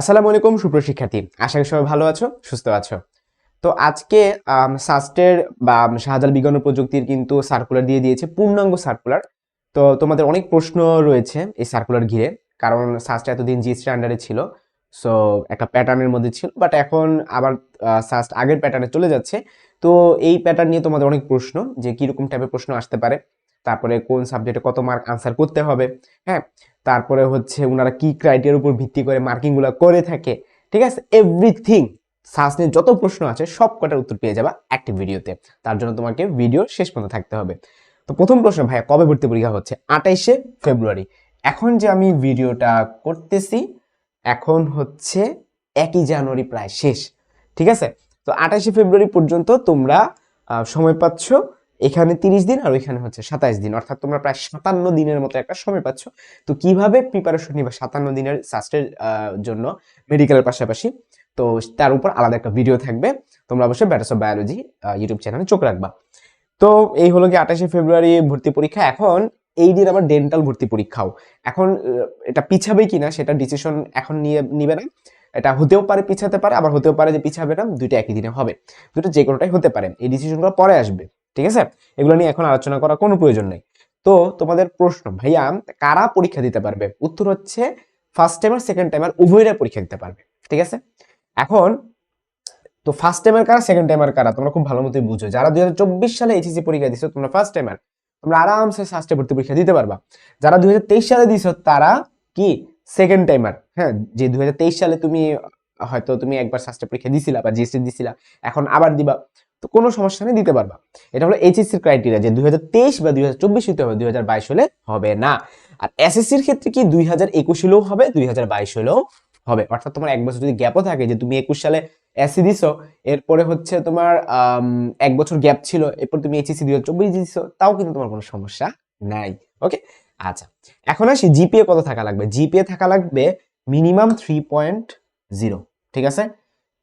আসসালামু আলাইকুম সুপ্রশিক্ষার্থী আশা করি সবাই ভালো আছো, সুস্থ আছো। তো আজকে সাস্টের বা শাহজাল বিজ্ঞান ও প্রযুক্তির কিন্তু সার্কুলার দিয়ে দিয়েছে, পূর্ণাঙ্গ সার্কুলার তো তোমাদের অনেক প্রশ্ন রয়েছে এই সার্কুলার ঘিরে, কারণ সাস্ট এতদিন জি স্ট্যান্ডার্ডে ছিল সো একটা প্যাটার্নের মধ্যে ছিল বাট এখন আবার সাস্ট আগের প্যাটার্নে চলে যাচ্ছে। তো এই প্যাটার্ন নিয়ে তোমাদের অনেক প্রশ্ন, যে কীরকম টাইপের প্রশ্ন আসতে পারে, তারপরে কোন সাবজেক্টে কত মার্ক আনসার করতে হবে হ্যাঁ? তারপরে হচ্ছে ওনারা কি ক্রাইটেরিয়ার উপর ভিত্তি করে মার্কিংগুলো করে থাকে, ঠিক আছে? এভরিথিং সাস নিয়ে যত প্রশ্ন আছে সব কটার উত্তর পেয়ে যাবা একটি ভিডিওতে তার জন্য তোমাকে ভিডিও শেষ পর্যন্ত থাকতে হবে। তো প্রথম প্রশ্ন, ভাইয়া, কবে ভর্তি পরীক্ষা হচ্ছে? আঠাইশে ফেব্রুয়ারি। এখন যে আমি ভিডিওটা করতেছি, এখন হচ্ছে একই জানুয়ারি প্রায় শেষ, ঠিক আছে? তো আঠাইশে ফেব্রুয়ারি পর্যন্ত তোমরা সময় পাচ্ছ এখানে তিরিশ দিন আর ওইখানে হচ্ছে সাতাইশ দিন। অর্থাৎ তোমরা প্রায় সাতান্ন দিনের মতো একটা সময় পাচ্ছ। তো কীভাবে প্রিপারেশন নিবা সাতান্ন দিনের সাস্টের জন্য মেডিকেলের পাশাপাশি? তো তার উপর আলাদা একটা ভিডিও থাকবে। তোমরা অবশ্যই ব্যাটাস অফ বায়োলজি ইউটিউব চ্যানেলে চোখ রাখবা। তো এই হলো কি আঠাশে ফেব্রুয়ারি ভর্তি পরীক্ষা। এখন এই দিন আবার ডেন্টাল ভর্তি পরীক্ষাও। এখন এটা পিছাবে কিনা সেটা ডিসিশন এখন নিয়ে, নিবে না। এটা হতেও পারে পিছাতে পারে, আবার হতেও পারে যে পিছাবে না। দুইটা একই দিনে হবে। দুটো যে কোনোটাই হতে পারে। এই ডিসিশনগুলো পরে আসবে। ঠিক আছে? এগুলো নিয়ে এখন আলোচনা করার কোনো প্রয়োজন নেই। তো তোমাদের প্রশ্ন, ভাইয়া, কারা পরীক্ষা দিতে পারবে? উত্তর হচ্ছে ফার্স্ট টাইমার সেকেন্ড টাইমার উভয়রা পরীক্ষা দিতে পারবে। ঠিক আছে? এখন, তো ফার্স্ট টাইমার কারা সেকেন্ড টাইমার কারা? তোমরা খুব ভালো মতোই বুঝো। যারা দুই সালে এইচএসসি পরীক্ষা দিছো, তোমরা ফার্স্ট টাইমার তোমরা আরামসে ফার্স্টে ভর্তি পরীক্ষা দিতে পারবা। যারা দুই হাজার তেইশ সালে দিছো, তারা কি? সেকেন্ড টাইমার হ্যাঁ যে দুই হাজার তেইশ সালে তুমি, হয়তো তুমি একবার ফার্স্টে পরীক্ষা দিছিলা বা জিএসটি দিছিলা, এখন আবার দিবা। তো কোনো সমস্যা নেই, দিতে পারবা। এটা হলো এইচএসসির ক্রাইটেরিয়া যে দুই হাজার তেইশ বা দুই হতে হবে, দুই হলে হবে না। আর এসএসসির ক্ষেত্রে কি দুই হাজার একুশ হলেও হবে, দুই হাজার বাইশ হলেও হবে। অর্থাৎ তোমার এক বছর যদি গ্যাপও থাকে, যে তুমি একুশ সালে এসি দিছো, এরপরে হচ্ছে তোমার এক বছর গ্যাপ ছিল, এরপর তুমি এইচএসসি দুই হাজার চব্বিশ দিছো, তাও কিন্তু তোমার কোনো সমস্যা নাই। ওকে আচ্ছা এখন আসি জিপিএ কত থাকা লাগবে? জিপিএ থাকা লাগবে মিনিমাম থ্রি পয়েন্ট জিরো ঠিক আছে?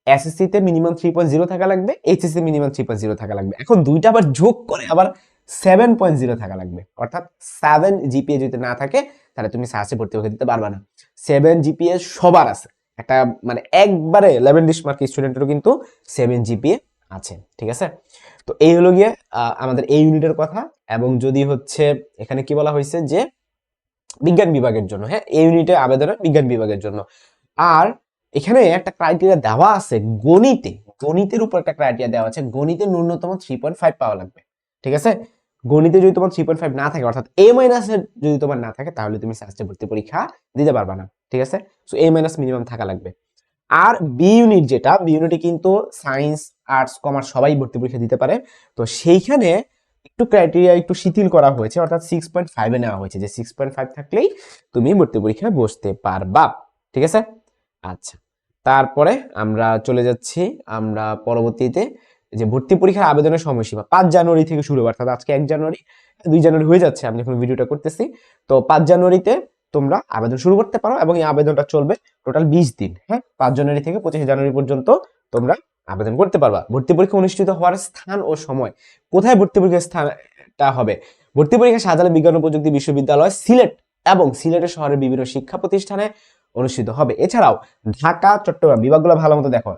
এসএসসি তে মিনিমাম থ্রি পয়েন্ট জিরো থাকা লাগবে HSC minimum three point zero থাকা লাগবে। এখন দুইটা আবার যোগ করে আবার সেভেন পয়েন্ট জিরো থাকা লাগবে। অর্থাৎ সেভেন জিপিএ যদি না থাকে, তাহলে তুমি সাহসে ভর্তি হতে দিতে পারবে না। সেভেন জিপিএ সবার আছে। একটা মানে একবারে লেভেন ডিস মার্ক স্টুডেন্টেরও কিন্তু সেভেন জিপিএ আছে, ঠিক আছে? তো এই হলো গিয়ে আমাদের এই ইউনিটের কথা। এবং যদি হচ্ছে, এখানে কি বলা হয়েছে যে, বিজ্ঞান বিভাগের জন্য হ্যাঁ? এই ইউনিটে আবেদনের বিজ্ঞান বিভাগের জন্য। আর এখানে একটা ক্রাইটেরিয়া দেওয়া আছে গণিতে। গণিতের উপর একটা ক্রাইটেরিয়া দেওয়া আছে। গণিতে ন্যূনতম থ্রি পয়েন্ট ফাইভ পাওয়া লাগবে। ঠিক আছে? গণিতে যদি তোমার থ্রি পয়েন্ট ফাইভ না থাকে, অর্থাৎ এ মাইনাসের যদি তোমার না থাকে, তাহলে তুমি সাস্টে ভর্তি পরীক্ষা দিতে পারবা না। ঠিক আছে? সো এ মাইনাস মিনিমাম থাকা লাগবে। আর বি ইউনিট যেটা বি ইউনিটে কিন্তু সায়েন্স আর্টস কমার্স সবাই ভর্তি পরীক্ষা দিতে পারে। তো সেইখানে একটু ক্রাইটেরিয়া একটু শিথিল করা হয়েছে, অর্থাৎ সিক্স পয়েন্ট ফাইভে নেওয়া হয়েছে। যে সিক্স পয়েন্ট ফাইভ থাকলেই তুমি ভর্তি পরীক্ষায় বসতে পারবা। ঠিক আছে? আচ্ছা। তারপরে আমরা চলে যাচ্ছি, আমরা পরবর্তীতে যে ভর্তি পরীক্ষার আবেদনের সময়সীমা, পাঁচ জানুয়ারি থেকে শুরু অর্থাৎ আজকে এক জানুয়ারি, দুই জানুয়ারি হয়ে যাচ্ছে, আমি যখন ভিডিওটা করতেছি। তো পাঁচ জানুয়ারিতে তোমরা আবেদন শুরু করতে পারো এবং এই আবেদনটা চলবে টোটাল বিশ দিন হ্যাঁ? পাঁচ জানুয়ারি থেকে পঁচিশে জানুয়ারি পর্যন্ত তোমরা আবেদন করতে পারবা। ভর্তি পরীক্ষা অনুষ্ঠিত হওয়ার স্থান ও সময়, কোথায় ভর্তি পরীক্ষার স্থানটা হবে? ভর্তি পরীক্ষা শাহজালাল বিজ্ঞান ও প্রযুক্তি বিশ্ববিদ্যালয়, সিলেট এবং সিলেটের শহরের বিভিন্ন শিক্ষা প্রতিষ্ঠানে অনুষ্ঠিত হবে। এছাড়াও ঢাকা, চট্টগ্রাম বিভাগগুলো ভালো মতো দেখো।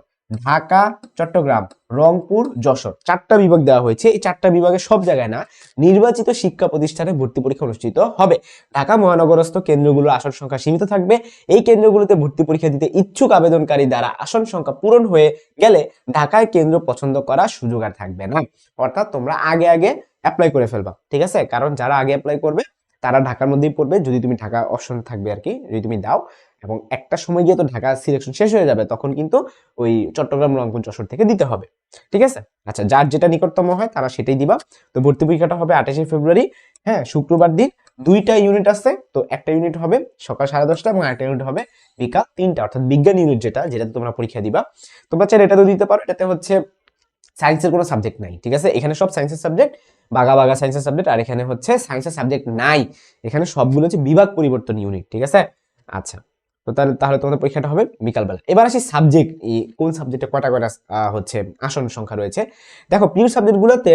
ঢাকা, চট্টগ্রাম, রংপুর, যশোর চারটা বিভাগ দেওয়া হয়েছে। এই চারটা বিভাগে সব জায়গায় না নির্বাচিত শিক্ষা প্রতিষ্ঠানে ভর্তি পরীক্ষা অনুষ্ঠিত হবে। ঢাকা মহানগরস্থ কেন্দ্রগুলোর আসন সংখ্যা সীমিত থাকবে। এই কেন্দ্রগুলোতে ভর্তি পরীক্ষা দিতে ইচ্ছুক আবেদনকারী দ্বারা আসন সংখ্যা পূরণ হয়ে গেলে ঢাকায় কেন্দ্র পছন্দ করার সুযোগ আর থাকবে না। অর্থাৎ তোমরা আগে আগে অ্যাপ্লাই করে ফেলবা, ঠিক আছে? কারণ যারা আগে অ্যাপ্লাই করবে, তারা ঢাকার মধ্যেই পড়বে। যদি তুমি ঢাকা অপশন থাকবে আর কি, যদি তুমি দাও এবং একটা সময় গিয়ে তো ঢাকা সিলেকশন শেষ হয়ে যাবে, তখন কিন্তু ওই চট্টগ্রাম রংপুর যশোর থেকে দিতে হবে। ঠিক আছে? আচ্ছা যার যেটা নিকটতম হয় তারা সেটাই দিবা। তো ভর্তি পরীক্ষাটা হবে আঠাশে ফেব্রুয়ারি হ্যাঁ শুক্রবার দিন। দুইটা ইউনিট আছে, তো একটা ইউনিট হবে সকাল সাড়ে দশটা এবং একটা ইউনিট হবে বিকাল তিনটা, অর্থাৎ বিজ্ঞান ইউনিট যেটা, যেটাতে তোমরা পরীক্ষা দিবা। তোমরা চাইলে এটাতেও দিতে পারো, এটাতে হচ্ছে সায়েন্সের কোনো সাবজেক্ট নাই, ঠিক আছে? এখানে সব সায়েন্সের সাবজেক্ট বাগা বাগা সায়েন্সের সাবজেক্ট আর এখানে হচ্ছে সায়েন্সের সাবজেক্ট নাই। এখানে সবগুলো হচ্ছে বিভাগ পরিবর্তন ইউনিট ঠিক আছে? আচ্ছা। তো তাহলে তাহলে তোমাদের পরীক্ষাটা হবে বিকালবেলা। এবার আসি সাবজেক্ট কোন সাবজেক্টে কটা কটা হচ্ছে আসন সংখ্যা রয়েছে। দেখো প্রিয় সাবজেক্টগুলোতে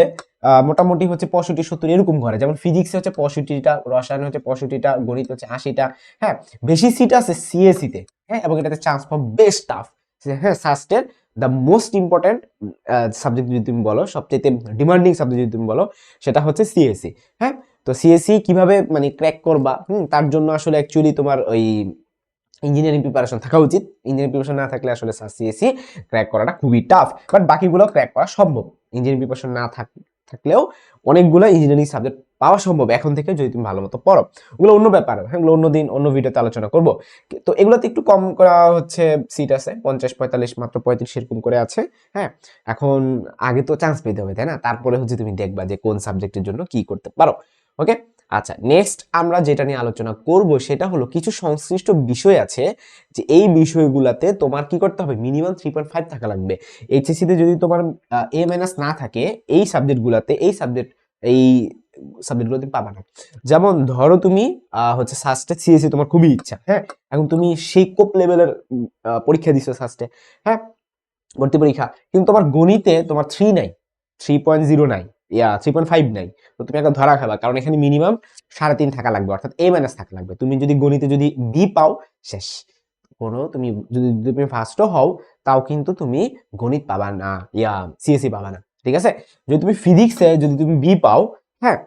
মোটামুটি হচ্ছে পঁয়ষট্টি, সত্তর এরকম ঘরে যেমন ফিজিক্সে হচ্ছে পঁয়ষট্টিটা, রসায়ন হচ্ছে পঁয়ষট্টিটা, গণিত হচ্ছে আশিটা হ্যাঁ? বেশি সিট আছে সিএসসি তে হ্যাঁ? এবং এটাতে চান্স পাওয়া বেশ টাফ হ্যাঁ সাস্টের দ্য মোস্ট ইম্পর্টেন্ট সাবজেক্ট যদি তুমি বলো সবচেয়ে ডিমান্ডিং সাবজেক্ট যদি তুমি বলো, সেটা হচ্ছে সিএসসি হ্যাঁ? তো সিএসসি কীভাবে মানে ক্র্যাক করবা, হুম? তার জন্য আসলে অ্যাকচুয়ালি তোমার ওই ইঞ্জিনিয়ারিং প্রিপারেশন থাকা উচিত। ইঞ্জিনিয়ারিং প্রিপারেশন না থাকলে আসলে সিএসসি ক্র্যাক করাটা খুবই টাফ বাট বাকিগুলো ক্র্যাক করা সম্ভব। ইঞ্জিনিয়ারিং প্রিপারেশন না থাক থাকলেও অনেকগুলো ইঞ্জিনিয়ারিং সাবজেক্ট পাওয়া সম্ভব এখন থেকে যদি তুমি ভালো মতো পড়ো। ওগুলো অন্য ব্যাপার। হ্যাঁ ওগুলো অন্য দিন, অন্য ভিডিওতে আলোচনা করব। তো এগুলোতে একটু কম করা হচ্ছে সিট আছে। পঞ্চাশ, পঁয়তাল্লিশ, মাত্র পঁয়ত্রিশ এরকম করে আছে। হ্যাঁ এখন আগে তো চান্স পেতে হবে, তাই না? তারপরে হচ্ছে তুমি দেখবা যে কোন সাবজেক্টের জন্য কি করতে পারো। ওকে আচ্ছা নেক্সট আমরা যেটা নিয়ে আলোচনা করব সেটা হলো কিছু সংশ্লিষ্ট বিষয় আছে যে এই বিষয়গুলোতে তোমার কি করতে হবে? মিনিমাম থ্রি পয়েন্ট ফাইভ থাকা লাগবে। এইচএসসিতে যদি তোমার এ মাইনাস না থাকে, এই সাবজেক্টগুলোতে এই সাবজেক্ট এই সাবজেক্টগুলো পাবা না। যেমন ধরো তুমি হচ্ছে সাস্টে সিএসসি তোমার খুবই ইচ্ছা হ্যাঁ? এখন তুমি সেই কোপ লেভেলের পরীক্ষা দিছো সাস্টে হ্যাঁ? ভর্তি পরীক্ষা, কিন্তু তোমার গণিতে তোমার থ্রি নাই থ্রি পয়েন্ট জিরো নাই ইয়া থ্রি পয়েন্ট ফাইভ নাই। তো তুমি একটা ধরা খাবা, কারণ এখানে মিনিমাম সাড়ে তিন থাকা লাগবে, অর্থাৎ এ মাইনাস থাকা লাগবে। তুমি যদি গণিতে যদি বি পাও, শেষ। কোনো তুমি যদি তুমি ফার্স্টও হও, তাও কিন্তু তুমি গণিত পাবা না, ইয়া সিএসসি পাবা না, ঠিক আছে? যদি তুমি ফিজিক্সে যদি তুমি বি পাও হ্যাঁ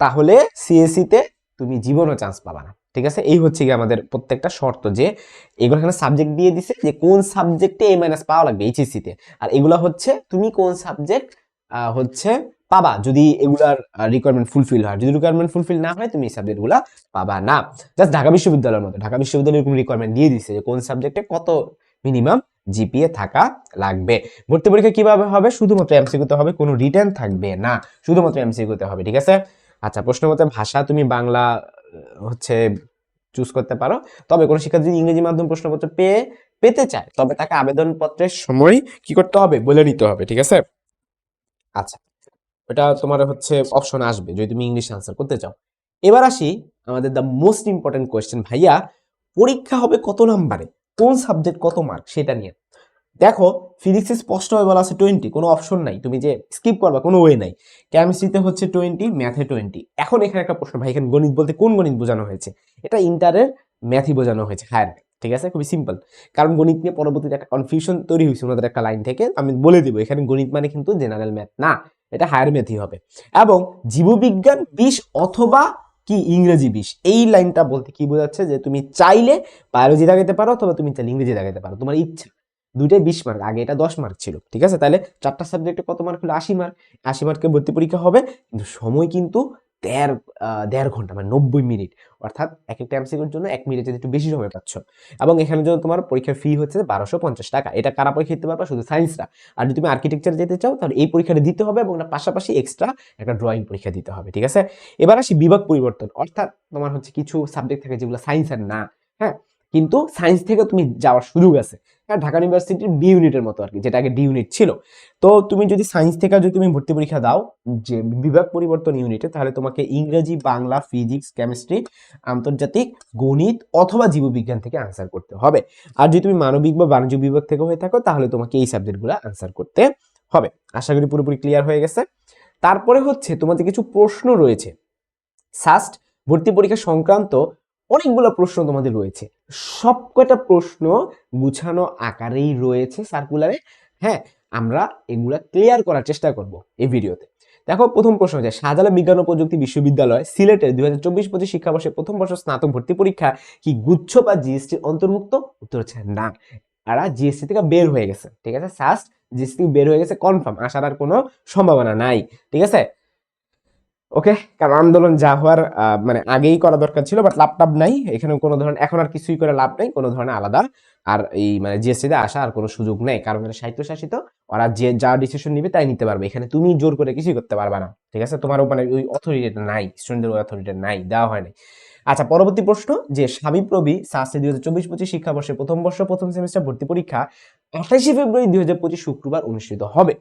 তাহলে সিএসসি তে তুমি জীবনও চান্স পাবা না, ঠিক আছে? এই হচ্ছে কি আমাদের প্রত্যেকটা শর্ত যে এগুলো এখানে সাবজেক্ট দিয়ে দিছে যে কোন সাবজেক্টে এ মাইনাস পাওয়া লাগবে এইচএসসি তে। আর এগুলা হচ্ছে, তুমি কোন সাবজেক্ট হচ্ছে পাবা যদি এগুলার রিকোয়ারমেন্ট ফুলফিল হয়। যদি রিকোয়ারমেন্ট ফুলফিল না হয়, তুমি এই সাবজেক্টগুলা পাবা না। জাস্ট ঢাকা বিশ্ববিদ্যালয়ের মতো, ঢাকা বিশ্ববিদ্যালয় এরকম রিকোয়ারমেন্ট দিয়ে দিছে যে কোন সাবজেক্টে কত মিনিমাম জিপিএ থাকা লাগবে। ভর্তি পরীক্ষা কীভাবে হবে? শুধুমাত্র এমসিকিউতে হবে, কোনো রিটার্ন থাকবে না। শুধুমাত্র এমসিকিউতে হবে, ঠিক আছে? আচ্ছা প্রশ্ন মতে ভাষা তুমি বাংলা হচ্ছে চুজ করতে পারো। তবে কোনো শিক্ষার্থী যদি ইংরেজি মাধ্যম প্রশ্নপত্র পেয়ে, পেতে চায়, তবে তাকে আবেদনপত্রের সময় কি করতে হবে? বলে নিতে হবে, ঠিক আছে? আচ্ছা ওটা তোমার হচ্ছে অপশন আসবে যদি তুমি ইংলিশ আনসার করতে চাও। এবার আসি আমাদের দ্য মোস্ট ইম্পর্টেন্ট কোয়েশ্চেন ভাইয়া, পরীক্ষা হবে কত নাম্বারে কোন সাবজেক্ট কত মার্ক সেটা নিয়ে। দেখো ফিজিক্সে স্পষ্টভাবে বলা আছে টোয়েন্টি কোনো অপশন নাই। তুমি যে স্কিপ করবা, কোনো ওয়ে নাই। কেমিস্ট্রিতে হচ্ছে টোয়েন্টি ম্যাথে টোয়েন্টি এখন এখানে একটা প্রশ্ন, ভাই, এখানে গণিত বলতে কোন গণিত বোঝানো হয়েছে? এটা ইন্টারের ম্যাথই বোঝানো হয়েছে হায়ার ঠিক আছে? খুবই সিম্পল কারণ গণিত নিয়ে পরবর্তীতে একটা কনফিউশন তৈরি হয়েছে ওনাদের একটা লাইন থেকে। আমি বলে দিব, এখানে গণিত মানে কিন্তু জেনারেল ম্যাথ না। এটা হায়ার ম্যাথই হবে। এবং জীববিজ্ঞান বিষ অথবা কি ইংরেজি বিষ এই লাইনটা বলতে কি বোঝাচ্ছে যে তুমি চাইলে বায়োলজি দাগাইতে পারো অথবা তুমি চাইলে ইংরেজি দাগাইতে পারো, তোমার ইচ্ছা। দুইটাই বিশ মার্ক আগে এটা দশ মার্ক ছিল, ঠিক আছে? তাহলে চারটা সাবজেক্টে কত মার্ক হলো? আশি মার্ক আশি মার্কের ভর্তি পরীক্ষা হবে, কিন্তু সময় কিন্তু দেড় দেড় ঘণ্টা মানে নব্বই মিনিট। অর্থাৎ এক একটা এমসিকিউর জন্য এক মিনিট যদি একটু বেশি সময় পাচ্ছ। এবং এখানে জন্য তোমার পরীক্ষার ফি হচ্ছে বারোশো পঞ্চাশ টাকা। এটা কারা পরীক্ষা দিতে পারবা? শুধু সায়েন্সরা আর যদি তুমি আর্কিটেকচার যেতে চাও, তাহলে এই পরীক্ষাটা দিতে হবে এবং পাশাপাশি এক্সট্রা একটা ড্রয়িং পরীক্ষা দিতে হবে, ঠিক আছে? এবার আসি বিভাগ পরিবর্তন। অর্থাৎ তোমার হচ্ছে কিছু সাবজেক্ট থাকে যেগুলো সায়েন্সের না হ্যাঁ? কিন্তু সায়েন্স থেকে তুমি যাওয়ার সুযোগ আছে। হ্যাঁ ঢাকা ইউনিভার্সিটির বি ইউনিটের মতো আর কি, যেটা আগে ডি ইউনিট ছিল। তো তুমি যদি সায়েন্স থেকে যদি তুমি ভর্তি পরীক্ষা দাও, যে বিভাগ পরিবর্তন ইউনিটে তাহলে তোমাকে ইংরেজি, বাংলা ফিজিক্স কেমিস্ট্রি আন্তর্জাতিক, গণিত অথবা জীববিজ্ঞান থেকে আনসার করতে হবে। আর যদি তুমি মানবিক বা বাণিজ্য বিভাগ থেকে হয়ে থাকো, তাহলে তোমাকে এই সাবজেক্টগুলো আনসার করতে হবে। আশা করি পুরোপুরি ক্লিয়ার হয়ে গেছে। তারপরে হচ্ছে তোমাদের কিছু প্রশ্ন রয়েছে। সাস্ট ভর্তি পরীক্ষা সংক্রান্ত অনেকগুলো প্রশ্ন তোমাদের রয়েছে। সব কয়টা প্রশ্ন গুছানো আকারেই রয়েছে সার্কুলারে হ্যাঁ আমরা এগুলা ক্লিয়ার করার চেষ্টা করব এই ভিডিওতে। দেখো, প্রথম প্রশ্ন হচ্ছে, শাহজালাল বিজ্ঞান ও প্রযুক্তি বিশ্ববিদ্যালয়, সিলেটের দুই হাজার চব্বিশ পঁচিশ শিক্ষাবর্ষে প্রথম বর্ষ স্নাতক ভর্তি পরীক্ষা কি গুচ্ছ বা জিএসটি অন্তর্ভুক্ত? উত্তর হচ্ছে না। এরা জিএসটি থেকে বের হয়ে গেছে, ঠিক আছে? সাস্ট জিএসটি বের হয়ে গেছে কনফার্ম আসার আর কোনো সম্ভাবনা নাই, ঠিক আছে? ওকে কারণ আন্দোলন যা হওয়ার মানে আগেই করা দরকার ছিল বাট লাভ টাভ নাই। এখানে কোনো ধরনের, এখন আর কিছুই করে লাভ নেই, কোনো ধরনের আলাদা। আর এই মানে জিএসটিতে আসা আর কোনো সুযোগ নেই। কারণ এটা সাহিত্য শাসিত ওরা যে যা ডিসিশন নিবে তাই নিতে পারবে। এখানে তুমি জোর করে কিছুই করতে পারবে না। ঠিক আছে? তোমার মানে ওই অথরিটিটা নাই স্টুডেন্টদের ওই অথরিটি নাই, দেওয়া হয় নাই। আচ্ছা পরবর্তী প্রশ্ন, যে সাবিপ্রবি সাসে দুই হাজার চব্বিশ পঁচিশ শিক্ষাবর্ষে প্রথম বর্ষ, প্রথম সেমিস্টার ভর্তি পরীক্ষা আঠাশে ফেব্রুয়ারি দুই হাজার পঁচিশ শুক্রবার অনুষ্ঠিত হবে।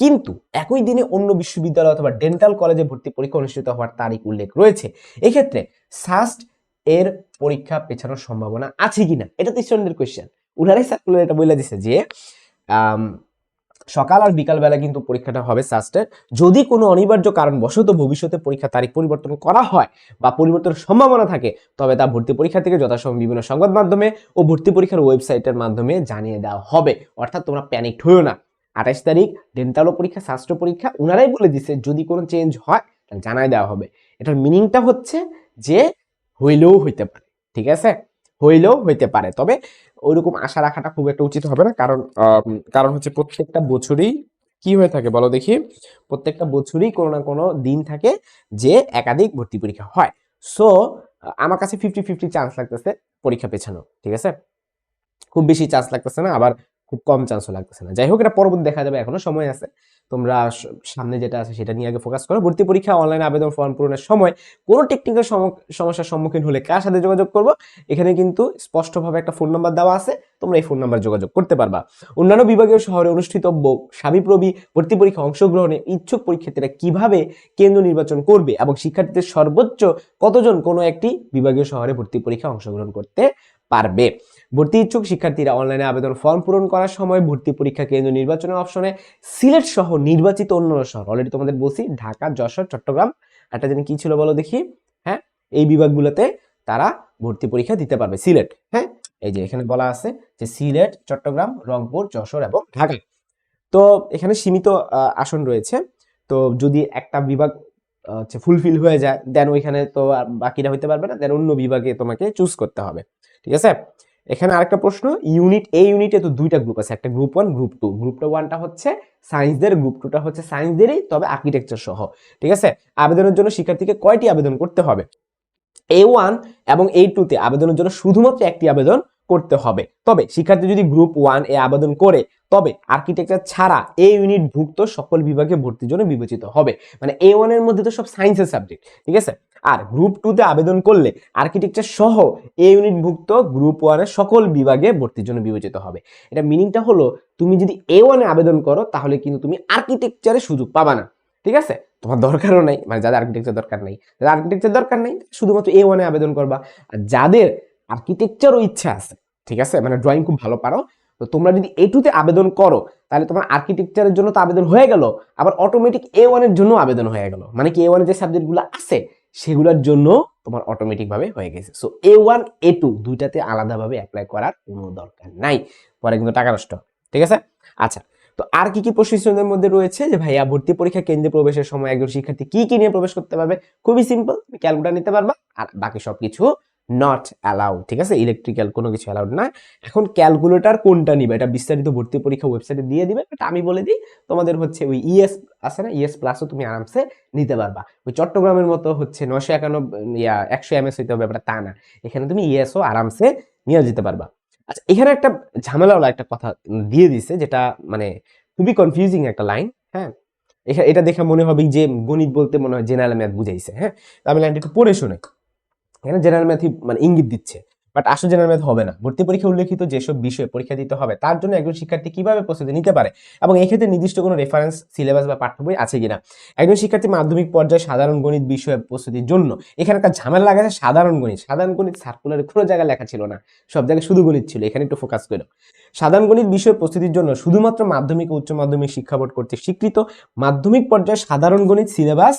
কিন্তু একই দিনে অন্য বিশ্ববিদ্যালয় অথবা ডেন্টাল কলেজে ভর্তি পরীক্ষা অনুষ্ঠিত হওয়ার তারিখ উল্লেখ রয়েছে। এক্ষেত্রে সাস্ট এর পরীক্ষা পেছানোর সম্ভাবনা আছে কিনা? এটা তো স্টুডেন্টের কোয়েশ্চেন উনারাই সার্কুলার এটা বলে দিছে যে সকাল আর বিকালবেলা কিন্তু পরীক্ষাটা হবে সাস্টের যদি কোনো অনিবার্য কারণবশত ভবিষ্যতে পরীক্ষা তারিখ পরিবর্তন করা হয় বা পরিবর্তনের সম্ভাবনা থাকে, তবে তা ভর্তি পরীক্ষা থেকে যথাসময় বিভিন্ন সংবাদ মাধ্যমে ও ভর্তি পরীক্ষার ওয়েবসাইটের মাধ্যমে জানিয়ে দেওয়া হবে। অর্থাৎ তোমরা প্যানিক হইও না। আঠাশ তারিখ ডেন্টালও পরীক্ষা স্বাস্থ্য পরীক্ষা ওনারাই বলে দিছে, যদি কোনো চেঞ্জ হয়, তাহলে জানাই দেওয়া হবে। এটার মিনিংটা হচ্ছে যে, হইলেও হইতে পারে, ঠিক আছে? হইলেও হইতে পারে, তবে ওইরকম আশা রাখাটা খুব একটা উচিত হবে না, কারণ কারণ হচ্ছে প্রত্যেকটা বছরই কি হয়ে থাকে বলো দেখি? প্রত্যেকটা বছরই কোনো না কোনো দিন থাকে যে একাধিক ভর্তি পরীক্ষা হয়। সো আমার কাছে ফিফটি ফিফটি চান্স লাগতেছে পরীক্ষা পেছানো, ঠিক আছে? খুব বেশি চান্স লাগতেছে না, আবার খুব কম চান্সও লাগতেছে না। যাই হোক এটা পরবর্তী দেখা যাবে, এখনও সময় আছে। তোমরা সামনে যেটা আছে সেটা নিয়ে আগে ফোকাস করো। ভর্তি পরীক্ষা অনলাইন আবেদন ফর্ম পূরণের সময় কোনো টেকনিক্যাল সমস্যার সম্মুখীন হলে কার সাথে যোগাযোগ করব? এখানে কিন্তু স্পষ্টভাবে একটা ফোন নাম্বার দেওয়া আছে। তোমরা এই ফোন নাম্বার যোগাযোগ করতে পারবা। অন্যান্য বিভাগীয় শহরে অনুষ্ঠিতব্য সাবিপ্রবি ভর্তি পরীক্ষা অংশগ্রহণে ইচ্ছুক পরীক্ষার্থীরা কীভাবে কেন্দ্র নির্বাচন করবে এবং শিক্ষার্থীদের সর্বোচ্চ কতজন কোনো একটি বিভাগীয় শহরে ভর্তি পরীক্ষা অংশগ্রহণ করতে পারবে? ভর্তি ইচ্ছুক শিক্ষার্থীরা অনলাইনে আবেদন ফর্ম পূরণ করার সময় ভর্তি পরীক্ষা কেন্দ্র নির্বাচনের অপশনে সিলেট সহ নির্বাচিত অন্যান্য শহর। অলরেডি তোমাদের বলছি, ঢাকা, যশোর, চট্টগ্রাম। একটা জানি কি ছিল বলো দেখি? হ্যাঁ এই বিভাগগুলোতে তারা ভর্তি পরীক্ষা দিতে পারবে, সিলেট। হ্যাঁ এই যে এখানে বলা আছে যে সিলেট, চট্টগ্রাম, রংপুর, যশোর এবং ঢাকা। তো এখানে সীমিত আসন রয়েছে। তো যদি একটা বিভাগ হচ্ছে ফুলফিল হয়ে যায় দেন ওইখানে তো বাকিরা হইতে পারবে না দেন অন্য বিভাগে তোমাকে চুজ করতে হবে। ঠিক আছে? এখানে আরেকটা প্রশ্ন ইউনিট এ ইউনিটে তো দুইটা গ্রুপ আছে, একটা গ্রুপ ওয়ান গ্রুপ টু গ্রুপটা ওয়ানটা হচ্ছে সায়েন্সদের গ্রুপ টুটা হচ্ছে সায়েন্সদেরই তবে আর্কিটেকচার সহ। ঠিক আছে? আবেদনের জন্য শিক্ষার্থীকে কয়টি আবেদন করতে হবে? এ ওয়ান এবং এ টুতে আবেদনের জন্য শুধুমাত্র একটি আবেদন করতে হবে। তবে শিক্ষার্থী যদি গ্রুপ ওয়ান এ আবেদন করে, তবে আর্কিটেকচার ছাড়া এ ইউনিট ভুক্ত সকল বিভাগে ভর্তির জন্য বিবেচিত হবে। মানে এ ওয়ানের মধ্যে তো সব সায়েন্সের সাবজেক্ট ঠিক আছে? আর গ্রুপ টুতে আবেদন করলে আর্কিটেকচার সহ এ ইউনিট ভুক্ত গ্রুপ ওয়ানের সকল বিভাগে ভর্তির জন্য বিবেচিত হবে। এটা মিনিংটা হলো, তুমি যদি এ ওয়ানে আবেদন করো, তাহলে কিন্তু তুমি আর্কিটেকচারে সুযোগ পাবা না, ঠিক আছে? তোমার দরকারও নাই মানে যাদের আর্কিটেকচার দরকার নেই, যাদের আর্কিটেকচার দরকার নেই, শুধুমাত্র এ ওয়ানে আবেদন করবা। আর যাদের আর্কিটেকচারও ইচ্ছা আছে, ঠিক আছে? মানে ড্রয়িং খুব ভালো পারো। তো তোমরা যদি এ টুতে আবেদন করো, তাহলে তোমার আর্কিটেকচারের জন্য তো আবেদন হয়ে গেল, আবার অটোমেটিক এ ওয়ানের জন্য আবেদন হয়ে গেল। মানে কি এ ওয়ানের যে সাবজেক্টগুলো আছে, সেগুলোর জন্য তোমার অটোমেটিক ভাবে হয়ে গেছে। So A one A two দুইটাতে আলাদাভাবে অ্যাপ্লাই করার কোনো দরকার নাই। পরে কিন্তু টাকা নষ্ট, ঠিক আছে? আচ্ছা তো আর কি কি প্রশিক্ষণের মধ্যে রয়েছে যে, ভাইয়া, ভর্তি পরীক্ষা কেন্দ্রে প্রবেশের সময় একজন শিক্ষার্থী কি কি নিয়ে প্রবেশ করতে পারবে? খুবই সিম্পল ক্যালকুলেটার নিতে পারবা, আর বাকি সবকিছু নট অ্যালাউড ঠিক আছে? ইলেকট্রিক্যাল কোনো কিছু অ্যালাউড না। এখন ক্যালকুলেটর কোনটা নিবে? এটা বিস্তারিত ভর্তি পরীক্ষা ওয়েবসাইটে দিয়ে দিবে এটা আমি বলে দিই, তোমাদের হচ্ছে ওই ইএস আছে না? ইএস প্লাসও তুমি আরামসে নিতে পারবা। ওই চট্টগ্রামের মতো হচ্ছে নশো একানব্বই ইয়া, একশো এমএস হইতে হবে, ব্যাপারটা তা না। এখানে তুমি ইএসও আরামসে নিয়ে যেতে পারবা। আচ্ছা এখানে একটা ঝামেলাওয়ালা একটা কথা দিয়ে দিছে, যেটা মানে খুবই কনফিউজিং একটা লাইন হ্যাঁ? এটা দেখে মনে হবে যে গণিত বলতে মনে হয় জেনারেল ম্যাথ বুঝাইছে হ্যাঁ? আমি লাইনটা একটু পড়ে শুনে। এখানে জেনারেল ম্যাথই মানে ইঙ্গিত দিচ্ছে? বাট আসলে জেনারেল ম্যাথ হবে না। ভর্তি পরীক্ষা উল্লেখিত যেসব বিষয়ে পরীক্ষা দিতে হবে, তার জন্য একজন শিক্ষার্থী কীভাবে প্রস্তুতি নিতে পারে? এবং এক্ষেত্রে নির্দিষ্ট কোনো রেফারেন্স সিলেবাস বা পাঠ্য বই আছে কিনা? একজন শিক্ষার্থী মাধ্যমিক পর্যায়ে সাধারণ গণিত বিষয়ে প্রস্তুতির জন্য এখানে একটা ঝামেলা লাগাছে সাধারণ গণিত। সাধারণ গণিত সার্কুলারে কোনো জায়গায় লেখা ছিল না। সব জায়গায় শুধু গণিত ছিল। এখানে একটু ফোকাস করো। সাধারণ গণিত বিষয়ে প্রস্তুতির জন্য শুধুমাত্র মাধ্যমিক ও উচ্চ মাধ্যমিক শিক্ষা বোর্ড কর্তৃক স্বীকৃত মাধ্যমিক পর্যায়ে সাধারণ গণিত সিলেবাস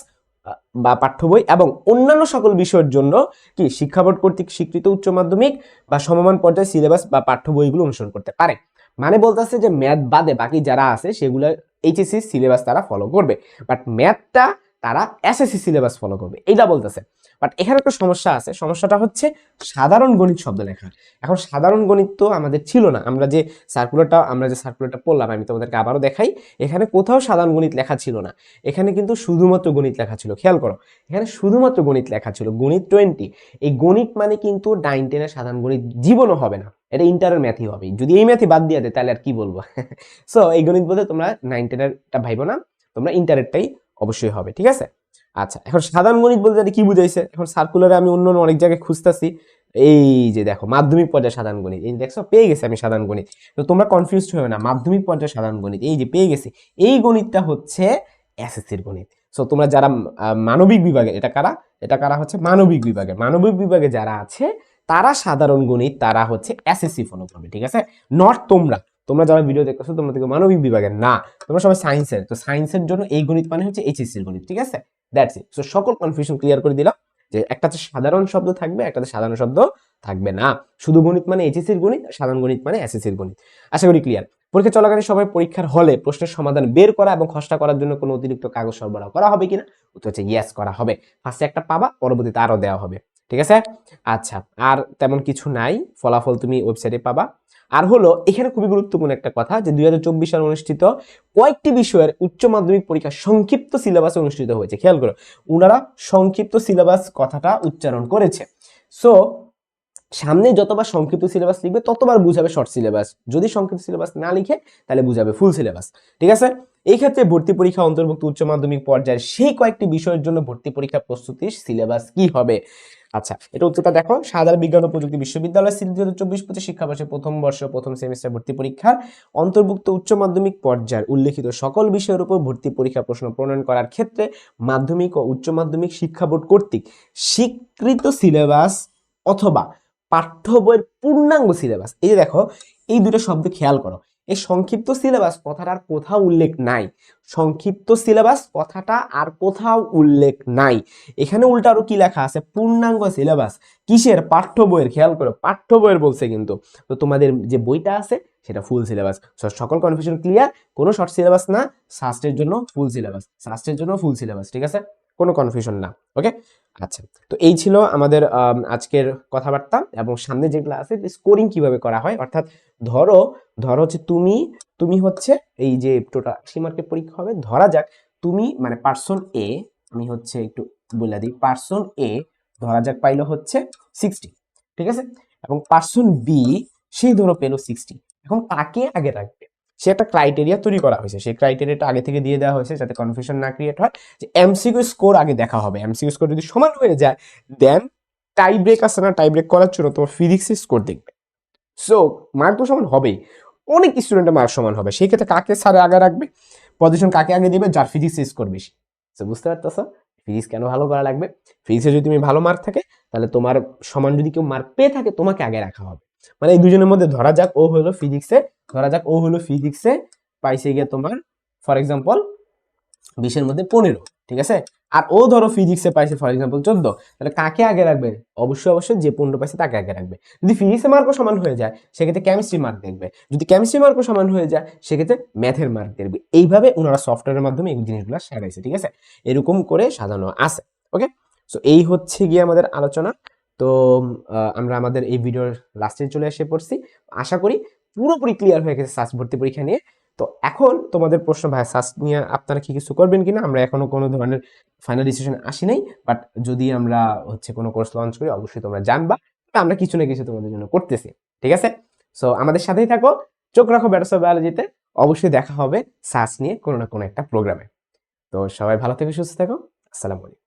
বা পাঠ্য বই এবং অন্যান্য সকল বিষয়ের জন্য কি শিক্ষা বোর্ড কর্তৃক স্বীকৃত উচ্চ মাধ্যমিক বা সমমান পর্যায়ে সিলেবাস বা পাঠ্য বইগুলো অনুসরণ করতে পারে। মানে বলতেছে যে ম্যাথ বাদে বাকি যারা আছে সেগুলো এইচএসসি সিলেবাস তারা ফলো করবে। বাট ম্যাথটা তারা এসএসসি সিলেবাস ফলো করবে। এইটা বলতেছে। বাট এখানে একটা সমস্যা আছে। সমস্যাটা হচ্ছে সাধারণ গণিত শব্দ লেখা। এখন সাধারণ গণিত তো আমাদের ছিল না। আমরা যে সার্কুলারটা আমরা যে সার্কুলারটা পড়লাম, আমি তোমাদেরকে আবারও দেখাই, এখানে কোথাও সাধারণ গণিত লেখা ছিল না। এখানে কিন্তু শুধুমাত্র গণিত লেখা ছিল। খেয়াল করো, এখানে শুধুমাত্র গণিত লেখা ছিল। গণিত টোয়েন্টি এই গণিত মানে কিন্তু নাইন টেনের সাধারণ গণিত জীবনও হবে না। এটা ইন্টারের ম্যাথই হবে। যদি এই ম্যাথই বাদ দিয়ে দেয়, তাহলে আর কি বলব? সো এই গণিত বলতে তোমরা নাইন টেনেরটা ভাইবো না। তোমরা ইন্টারেরটাই অবশ্যই হবে। ঠিক আছে? আচ্ছা এখন সাধারণ গণিত বলতে কি বুঝাইছে? এখন সার্কুলারে আমি অন্য অনেক জায়গায় খুঁজতেছি। এই যে দেখো, মাধ্যমিক পর্যায়ে সাধারণ গণিত। এই দেখছ, পেয়ে গেছে আমি সাধারণ গণিত। তো তোমরা কনফিউজড হবে না, মাধ্যমিক পর্যায়ে সাধারণ গণিত। এই যে পেয়ে গেছে। এই গণিতটা হচ্ছে এসএসসির গণিত। সো তোমরা যারা মানবিক বিভাগে, এটা কারা? এটা কারা হচ্ছে? মানবিক বিভাগে। মানবিক বিভাগে যারা আছে, তারা সাধারণ গণিত, তারা হচ্ছে এসএসসি ফলো করবে ঠিক আছে? নট তোমরা। তোমরা যারা ভিডিও দেখতেছো, তোমরা থেকে মানবিক বিভাগের না। তোমরা সবাই সায়েন্সের তো সায়েন্সের জন্য এই গণিত মানে হচ্ছে এইচএসসির গণিত, ঠিক আছে? দ্যাটস ইট সো সকল কনফিউশন ক্লিয়ার করে দিলাম যে একটাতে সাধারণ শব্দ থাকবে একটাতে সাধারণ শব্দ থাকবে না। শুধু গণিত মানে এইচএসসির গণিত, সাধারণ গণিত মানে এসএসসির গণিত। আশা করি ক্লিয়ার পরীক্ষা চলাকালীন সবাই পরীক্ষার হলে প্রশ্নের সমাধান বের করা এবং খসড়া করার জন্য কোনো অতিরিক্ত কাগজ সরবরাহ করা হবে কিনা? উত্তর হচ্ছে ইয়েস করা হবে। ফার্স্টে একটা পাবা, পরবর্তীতে আরও দেওয়া হবে। ঠিক আছে? আচ্ছা আর তেমন কিছু নাই। ফলাফল তুমি ওয়েবসাইটে পাবা। আর হলো, এখানে খুবই গুরুত্বপূর্ণ একটা কথা যে দুই হাজার চব্বিশ সালে অনুষ্ঠিত কয়েকটি বিষয়ের উচ্চ মাধ্যমিক পরীক্ষা সংক্ষিপ্ত সিলেবাসে অনুষ্ঠিত হয়েছে। খেয়াল করো ওনারা সংক্ষিপ্ত সিলেবাস কথাটা উচ্চারণ করেছে। সো সামনে যতবার সংক্ষিপ্ত সিলেবাস লিখবে, ততবার বুঝাবে শর্ট সিলেবাস। যদি সংক্ষিপ্ত সিলেবাস না লিখে, তাহলে বুঝাবে ফুল সিলেবাস। ঠিক আছে? এই ক্ষেত্রে ভর্তি পরীক্ষা অন্তর্ভুক্ত উচ্চ মাধ্যমিক পর্যায়ের সেই কয়েকটি বিষয়ের জন্য ভর্তি পরীক্ষা প্রস্তুতির সিলেবাস কি হবে? আচ্ছা এটা উত্তরটা দেখো। সাধারণ বিজ্ঞান ও প্রযুক্তি বিশ্ববিদ্যালয় সিল দুই হাজার চব্বিশ শিক্ষাবর্ষে প্রথম বর্ষ, প্রথম সেমিস্টার ভর্তি পরীক্ষার অন্তর্ভুক্ত উচ্চ মাধ্যমিক পর্যায়ের উল্লেখিত সকল বিষয়ের উপর ভর্তি পরীক্ষা প্রশ্ন প্রণয়ন করার ক্ষেত্রে মাধ্যমিক ও উচ্চ মাধ্যমিক শিক্ষা বোর্ড কর্তৃক স্বীকৃত সিলেবাস অথবা পাঠ্য বইয়ের পূর্ণাঙ্গ সিলেবাস এই যে দেখো, এই দুটো শব্দ খেয়াল করো। এই সংক্ষিপ্ত সিলেবাস কথাটার কোথাও উল্লেখ নাই। সংক্ষিপ্ত সিলেবাস কথাটা আর কোথাও উল্লেখ নাই। এখানে উল্টা আরও কি লেখা আছে? পূর্ণাঙ্গ সিলেবাস কিসের? পাঠ্য বইয়ের, খেয়াল করো। পাঠ্য বইয়ের বলছে কিন্তু। তো তোমাদের যে বইটা আছে, সেটা ফুল সিলেবাস সকল কনফিউশন ক্লিয়ার কোনো শর্ট সিলেবাস না। সাস্টের জন্য ফুল সিলেবাস সাস্টের জন্য ফুল সিলেবাস ঠিক আছে? কোনো কনফিউশন না ওকে আচ্ছা তো এই ছিল আমাদের আজকের কথাবার্তা এবং সামনে যেগুলো আছে স্কোরিং কীভাবে করা হয়, অর্থাৎ ধরো ধরো হচ্ছে তুমি তুমি হচ্ছে এই যে টোটাল আশি মার্কের পরীক্ষা হবে, ধরা যাক তুমি মানে পার্সন এ আমি হচ্ছে একটু বলে দিই পার্সন এ ধরা যাক পাইলো হচ্ছে সিক্সটি ঠিক আছে? এবং পার্সন বি সেই ধরো পেল সিক্সটি এখন তাকে আগে রাখবে? সে একটা ক্রাইটেরিয়া তৈরি করা হয়েছে। সেই ক্রাইটেরিয়াটা আগে থেকে দিয়ে দেওয়া হয়েছে যাতে কনফিউশন না ক্রিয়েট হয়। যে এমসিকিউ স্কোর আগে দেখা হবে। এমসিকিউ স্কোর যদি সমান হয়ে যায় দেন টাই ব্রেক আছে না টাই ব্রেক করার জন্য তোমার ফিজিক্সের স্কোর দেখবে। সো মার্ক তো সমান হবেই। অনেক স্টুডেন্টের মার্ক সমান হবে। সেই ক্ষেত্রে কাকে সারে আগে রাখবে? পজিশন কাকে আগে দিবে? যার ফিজিক্সের স্কোর বেশি। তো বুঝতে পারতেছো? ফিজিক্স কেন ভালো করা লাগবে? ফিজিক্সে যদি তুমি ভালো মার্ক থাকে, তাহলে তোমার সমান যদি কেউ মার্ক পেয়ে থাকে, তোমাকে আগে রাখা হবে। মানে এই দুজনের মধ্যে ধরা যাক, ও হলো ফিজিক্সে ধরা যাক ও হলো ফিজিক্সে পাইছে গিয়ে তোমার ফর এক্সাম্পল বিশের মধ্যে পনেরো, ঠিক আছে? আর ও ধরো ফিজিক্সে পাইছে ফর এক্সাম্পল চোদ্দ, তাহলে কাকে আগে রাখবে? অবশ্যই অবশ্যই যে পনেরো পাইছে তাকে আগে রাখবে। যদি ফিজিক্সে মার্কও সমান হয়ে যায়, সেক্ষেত্রে কেমিস্ট্রি মার্ক দেখবে। যদি কেমিস্ট্রি মার্কও সমান হয়ে যায়, সেক্ষেত্রে ম্যাথের মার্ক দেখবে। এইভাবে ওনারা সফটওয়্যারের মাধ্যমে এই জিনিসগুলো সারাইছে ঠিক আছে? এরকম করে সাজানো আছে ওকে সো এই হচ্ছে গিয়ে আমাদের আলোচনা। তো আমরা আমাদের এই ভিডিওর লাস্টে চলে এসে পড়ছি। আশা করি পুরোপুরি ক্লিয়ার হয়ে গেছে সাস ভর্তি পরীক্ষা নিয়ে। তো এখন তোমাদের প্রশ্ন, ভাই সাস নিয়ে আপনারা কি কিছু করবেন কিনা? আমরা এখনও কোনো ধরনের ফাইনাল ডিসিশন আসি নাই বাট যদি আমরা হচ্ছে কোনো কোর্স লঞ্চ করি, অবশ্যই তোমরা জানবা। আমরা কিছু না কিছু তোমাদের জন্য করতেছি, ঠিক আছে? সো আমাদের সাথেই থাকো, চোখ রাখো ব্যাটস বায়োলজিতে অবশ্যই দেখা হবে সাস নিয়ে কোনো না কোনো একটা প্রোগ্রামে তো সবাই ভালো থেকে, সুস্থ থাকো। আসসালামু আলাইকুম।